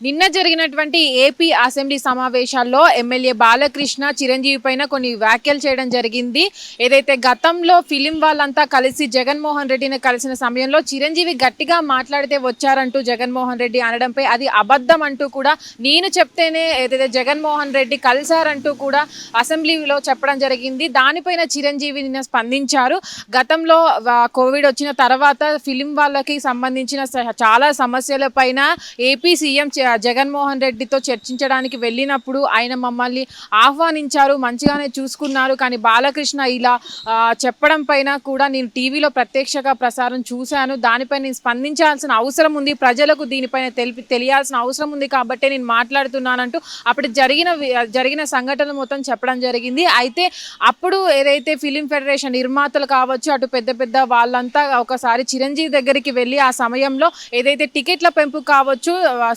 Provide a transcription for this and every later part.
నిన్న జరిగినటువంటి AP assembly సమావేశాల్లో ఎమ్మెల్యే బాలకృష్ణ చిరంజీవి పైన కొన్ని వ్యాఖ్యలు చేయడం జరిగింది. ఏదైతే గతంలో ఫిలిం వాళ్ళంతా కలిసి జగన్మోహన్ రెడ్డిని కలిసిన సమయంలో చిరంజీవి గట్టిగా మాట్లాడితే వచ్చారంటూ జగన్మోహన్ రెడ్డి అనడంపై అది అబద్ధం అంటూ కూడా నేను చెప్తేనే ఏదైతే జగన్మోహన్ రెడ్డి కలిశారంటూ కూడా అసెంబ్లీలో చెప్పడం జరిగింది. దానిపైన చిరంజీవి నిన్న స్పందించారు. గతంలో కోవిడ్ వచ్చిన తర్వాత ఫిలిం వాళ్ళకి సంబంధించిన చాలా సమస్యల పైన ఏపీ సీఎం జగన్మోహన్ రెడ్డితో చర్చించడానికి వెళ్ళినప్పుడు ఆయన మమ్మల్ని ఆహ్వానించారు మంచిగానే చూసుకున్నారు. కానీ బాలకృష్ణ ఇలా చెప్పడం పైన కూడా నేను టీవీలో ప్రత్యక్షంగా ప్రసారం చూశాను. దానిపై నేను స్పందించాల్సిన అవసరం ఉంది. ప్రజలకు దీనిపైన తెలిపి తెలియాల్సిన అవసరం ఉంది కాబట్టి నేను మాట్లాడుతున్నానంటూ అప్పుడు జరిగిన జరిగిన సంఘటనలు మొత్తం చెప్పడం జరిగింది. అయితే అప్పుడు ఏదైతే ఫిలిం ఫెడరేషన్ నిర్మాతలు కావచ్చు అటు పెద్ద పెద్ద వాళ్ళంతా ఒకసారి చిరంజీవి దగ్గరికి వెళ్ళి ఆ సమయంలో ఏదైతే టికెట్ల పెంపు కావచ్చు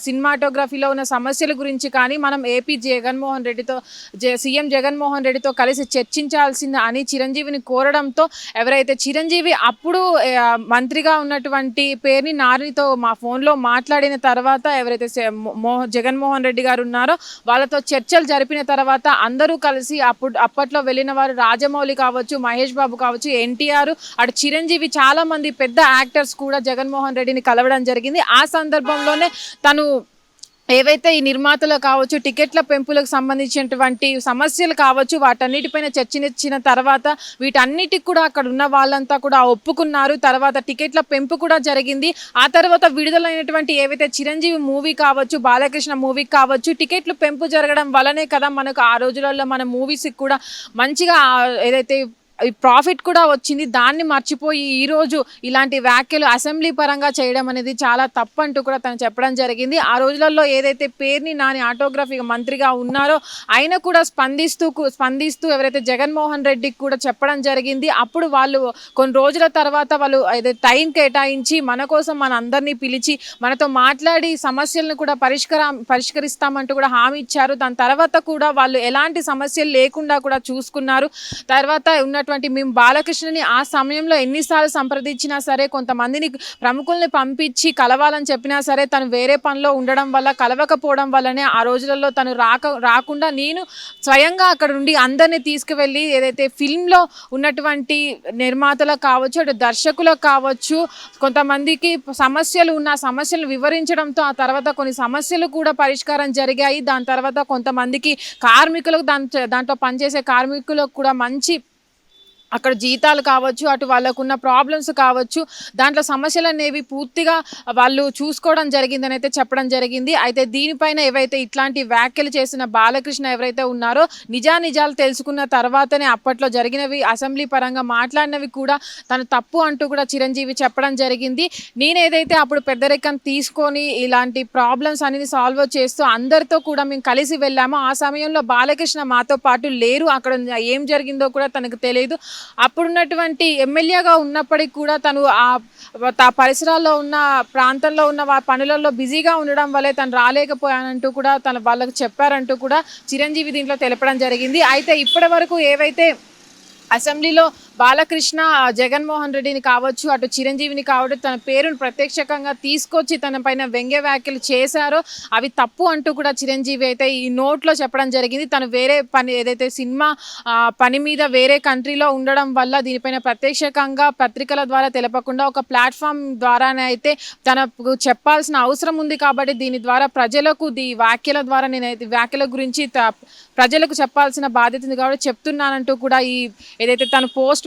సినిమా సినిమాటోగ్రఫీలో ఉన్న సమస్యల గురించి కానీ మనం ఏపీ జగన్మోహన్ రెడ్డితో సీఎం జగన్మోహన్ రెడ్డితో కలిసి చర్చించాల్సింది అని చిరంజీవిని కోరడంతో ఎవరైతే చిరంజీవి అప్పుడు మంత్రిగా ఉన్నటువంటి పేరుని నారితో మా ఫోన్లో మాట్లాడిన తర్వాత ఎవరైతే జగన్మోహన్ రెడ్డి గారు ఉన్నారో వాళ్ళతో చర్చలు జరిపిన తర్వాత అందరూ కలిసి అప్పుడు అప్పట్లో వెళ్ళిన వారు రాజమౌళి కావచ్చు మహేష్ బాబు కావచ్చు ఎన్టీఆర్ అటు చిరంజీవి చాలా మంది పెద్ద యాక్టర్స్ కూడా జగన్మోహన్ రెడ్డిని కలవడం జరిగింది. ఆ సందర్భంలోనే తను ఏవైతే ఈ నిర్మాతలు కావచ్చు టికెట్ల పెంపులకు సంబంధించినటువంటి సమస్యలు కావచ్చు వాటన్నిటిపైన చర్చనిచ్చిన తర్వాత వీటన్నిటికి కూడా అక్కడ ఉన్న వాళ్ళంతా కూడా ఒప్పుకున్నారు. తర్వాత టికెట్ల పెంపు కూడా జరిగింది. ఆ తర్వాత విడుదలైనటువంటి ఏవైతే చిరంజీవి మూవీ కావచ్చు బాలకృష్ణ మూవీ కావచ్చు టికెట్లు పెంపు జరగడం వలనే కదా మనకు ఆ రోజులలో మన మూవీస్కి కూడా మంచిగా ఏదైతే ప్రాఫిట్ కూడా వచ్చింది. దాన్ని మర్చిపోయి ఈరోజు ఇలాంటి వ్యాఖ్యలు అసెంబ్లీ పరంగా చేయడం అనేది చాలా తప్పు అంటూ కూడా తను చెప్పడం జరిగింది. ఆ రోజులలో ఏదైతే పేరుని నాని ఆటోగ్రఫీ మంత్రిగా ఉన్నారో ఆయన కూడా స్పందిస్తూ కు- స్పందిస్తూ ఎవరైతే జగన్మోహన్ రెడ్డికి కూడా చెప్పడం జరిగింది. అప్పుడు వాళ్ళు కొన్ని రోజుల తర్వాత వాళ్ళు ఏదైతే టైం కేటాయించి మన కోసం మన అందరినీ పిలిచి మనతో మాట్లాడి సమస్యలను కూడా పరిష్కర పరిష్కరిస్తామంటూ కూడా హామీ ఇచ్చారు. దాని తర్వాత కూడా వాళ్ళు ఎలాంటి సమస్యలు లేకుండా కూడా చూసుకున్నారు. తర్వాత ఉన్నటువంటి మేము బాలకృష్ణని ఆ సమయంలో ఎన్నిసార్లు సంప్రదించినా సరే కొంతమందిని ప్రముఖుల్ని పంపించి కలవాలని చెప్పినా సరే తను వేరే పనిలో ఉండడం వల్ల కలవకపోవడం వల్లనే ఆ రోజులలో తను రాక రాకుండా నేను స్వయంగా అక్కడ ఉండి అందరినీ తీసుకువెళ్ళి ఏదైతే ఫిల్మ్లో ఉన్నటువంటి నిర్మాతలకు కావచ్చు అటు దర్శకులకు కావచ్చు కొంతమందికి సమస్యలు ఉన్న సమస్యలు వివరించడంతో ఆ తర్వాత కొన్ని సమస్యలు కూడా పరిష్కారం జరిగాయి. దాని తర్వాత కొంతమందికి కార్మికులకు దాని దాంట్లో పనిచేసే కార్మికులకు కూడా మంచి అక్కడ జీతాలు కావచ్చు అటు వాళ్ళకున్న ప్రాబ్లమ్స్ కావచ్చు దాంట్లో సమస్యలు అనేవి పూర్తిగా వాళ్ళు చూసుకోవడం జరిగిందని అయితే చెప్పడం జరిగింది. అయితే దీనిపైన ఏవైతే ఇట్లాంటి వ్యాఖ్యలు చేసిన బాలకృష్ణ ఎవరైతే ఉన్నారో నిజానిజాలు తెలుసుకున్న తర్వాతనే అప్పట్లో జరిగినవి అసెంబ్లీ పరంగా మాట్లాడినవి కూడా తను తప్పు అంటూ కూడా చిరంజీవి చెప్పడం జరిగింది. నేను ఏదైతే అప్పుడు పెద్దరికం తీసుకొని ఇలాంటి ప్రాబ్లమ్స్ అనేది సాల్వ్ చేస్తూ అందరితో కూడా మేము కలిసి వెళ్ళామో ఆ సమయంలో బాలకృష్ణ మాతో పాటు లేరు. అక్కడ ఏం జరిగిందో కూడా తనకు తెలియదు అప్పుడున్నటువంటి ఎమ్మెల్యేగా ఉన్నప్పటికీ కూడా తను ఆ త- పరిసరాల్లో ఉన్న ప్రాంతంలో ఉన్న వా- పనులలో బిజీగా ఉండడం వల్లే తను రాలేకపోయానంటూ కూడా తన వాళ్ళకు చెప్పారంటూ కూడా చిరంజీవి దీంట్లో తెలపడం జరిగింది. అయితే ఇప్పటి ఏవైతే అసెంబ్లీలో బాలకృష్ణ జగన్మోహన్ రెడ్డిని కావచ్చు అటు చిరంజీవిని కావచ్చు తన పేరును ప్రత్యక్షకంగా తీసుకొచ్చి తన పైన వ్యంగ్య వ్యాఖ్యలు చేశారో అవి తప్పు అంటూ కూడా చిరంజీవి అయితే ఈ నోట్లో చెప్పడం జరిగింది. తను వేరే పని ఏదైతే సినిమా పని మీద వేరే కంట్రీలో ఉండడం వల్ల దీనిపైన ప్రత్యక్షకంగా పత్రికల ద్వారా తెలపకుండా ఒక ప్లాట్ఫామ్ ద్వారానే అయితే తనకు చెప్పాల్సిన అవసరం ఉంది కాబట్టి దీని ద్వారా ప్రజలకు దీ వ్యాఖ్యల ద్వారా నేను అయితే వ్యాఖ్యల గురించి త- ప్రజలకు చెప్పాల్సిన బాధ్యత ఉంది కాబట్టి చెప్తున్నానంటూ కూడా ఈ ఏదైతే తను పోస్ట్